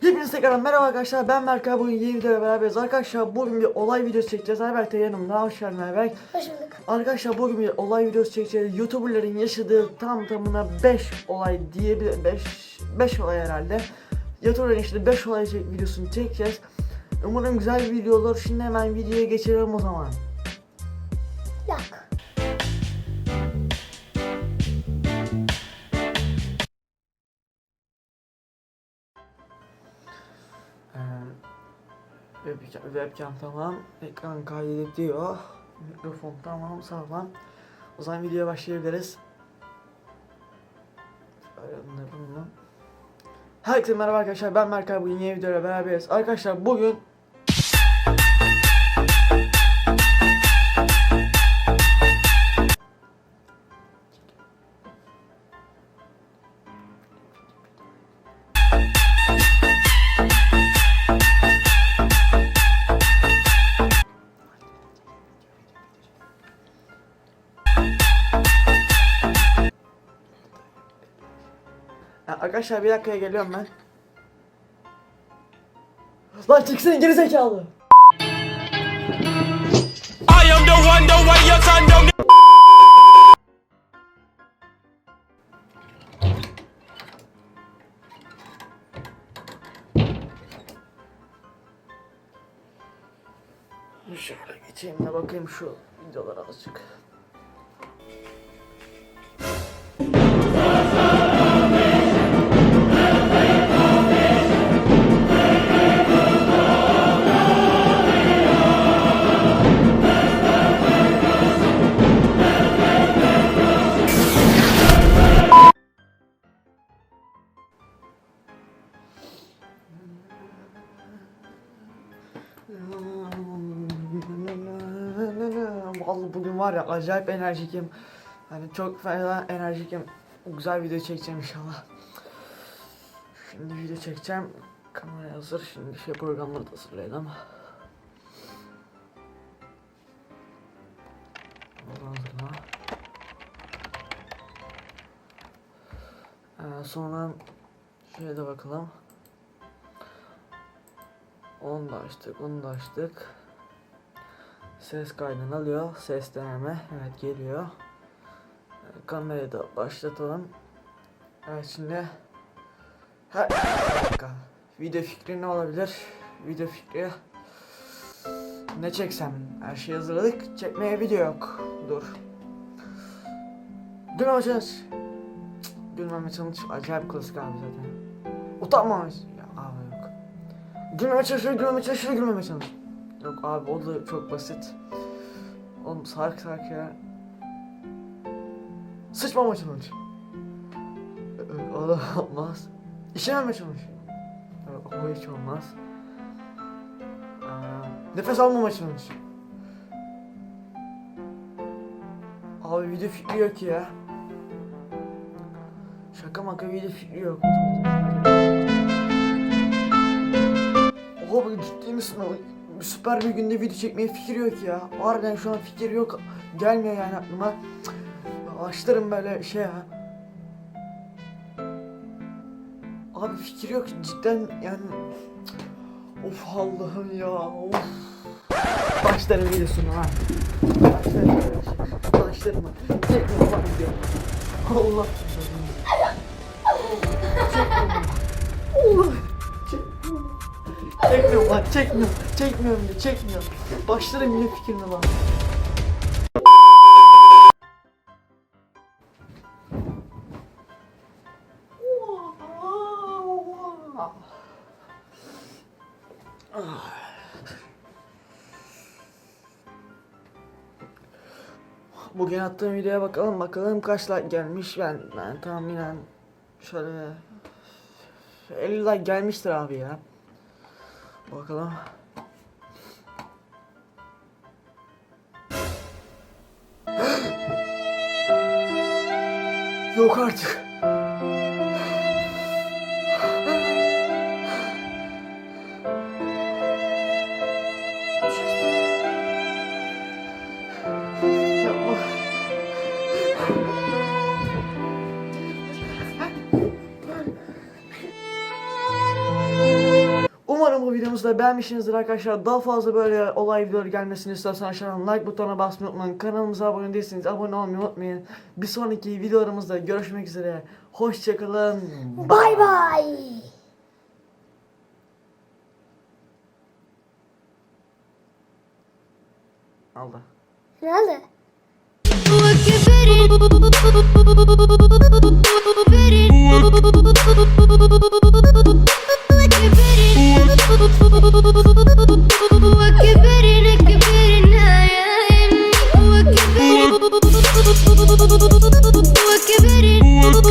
Hepinize tekrar merhaba arkadaşlar ben Berkay. Bugün yeni videoyla beraberiz. Arkadaşlar bugün bir olay videosu çekeceğiz. Ayberk de yanımda. Hoş geldin Ayberk Hoş bulduk. Arkadaşlar bugün bir olay videosu çekeceğiz. Youtuberların yaşadığı tam tamına 5 olay diyebilir 5 5 olay herhalde. Youtuberların yaşadığı 5 olay videosunu çekeceğiz. Umarım güzel bir video olur şimdi hemen videoya geçelim o zaman webcam, webcam tamam. Ekran kaydediyor. Mikrofon tamam sağlam. O zaman videoya başlayabiliriz. Herkese merhaba arkadaşlar ben Berkay bugün yeni videoyla beraberiz. Arkadaşlar bugün arkadaşlar bir dakikaya geliyorum ben. Lan çıksana geri zekalı. Şöyle geçeyim de bakayım şu videolara azıcık. Vallahi bugün var ya acayip enerjikim. Hani çok fazla enerjikim. Güzel video çekeceğim inşallah. Şimdi video çekeceğim. Kamera hazır. Şimdi şey programları da hazırlayalım. Ee, sonra şöyle de bakalım. Onu da açtık, onu da açtık. Ses kaydını alıyor. Ses deneme. Evet geliyor. Kamerayı da başlatalım. Evet şimdi dakika. Video fikri ne olabilir? Video fikri ne çeksem? Her şeyi hazırladık. Çekmeye video yok. Dur. Gülmeme challenge. Cık, Gülmeme challenge acayip klasik abi zaten. Utanmamış. Gülmeme çalışıyor, gülmeme çalışıyor, gülmeme çalışıyor. Yok abi o da çok basit. Oğlum sark sark ya. Sıçmama çalış. O da olmaz. İşememe çalış. Yok, O hiç olmaz. Aa, nefes almama çalış. Abi video fikri yok ya. Şaka maka video fikri yok. Misin? O- Süper bir günde video çekmeye fikir yok ya. Harbiden şu an fikir yok. Gelmiyor yani aklıma. Cık. Başlarım böyle şey ya. Abi fikir yok cidden yani. Of Allah'ım ya. Of. Başlarım videosunu ha. Başlarım. Başlarım. Çekme ulan video. Allah. Çekmiyorum çekmiyorum. De çekmiyorum. Başlarım yine fikrine lan. Bugün attığım videoya bakalım bakalım kaç like gelmiş ben ben tahminen şöyle 50 like gelmiştir abi ya. Bakalım. Yok artık. Videomuzu da beğenmişsinizdir arkadaşlar. Daha fazla böyle olay videoları gelmesini istiyorsanız aşağıdan like butonuna basmayı unutmayın. Kanalımıza abone değilseniz abone olmayı unutmayın. Bir sonraki videolarımızda görüşmek üzere. Hoşçakalın. Bay bay. Allah. Ne oldu? Keep it in.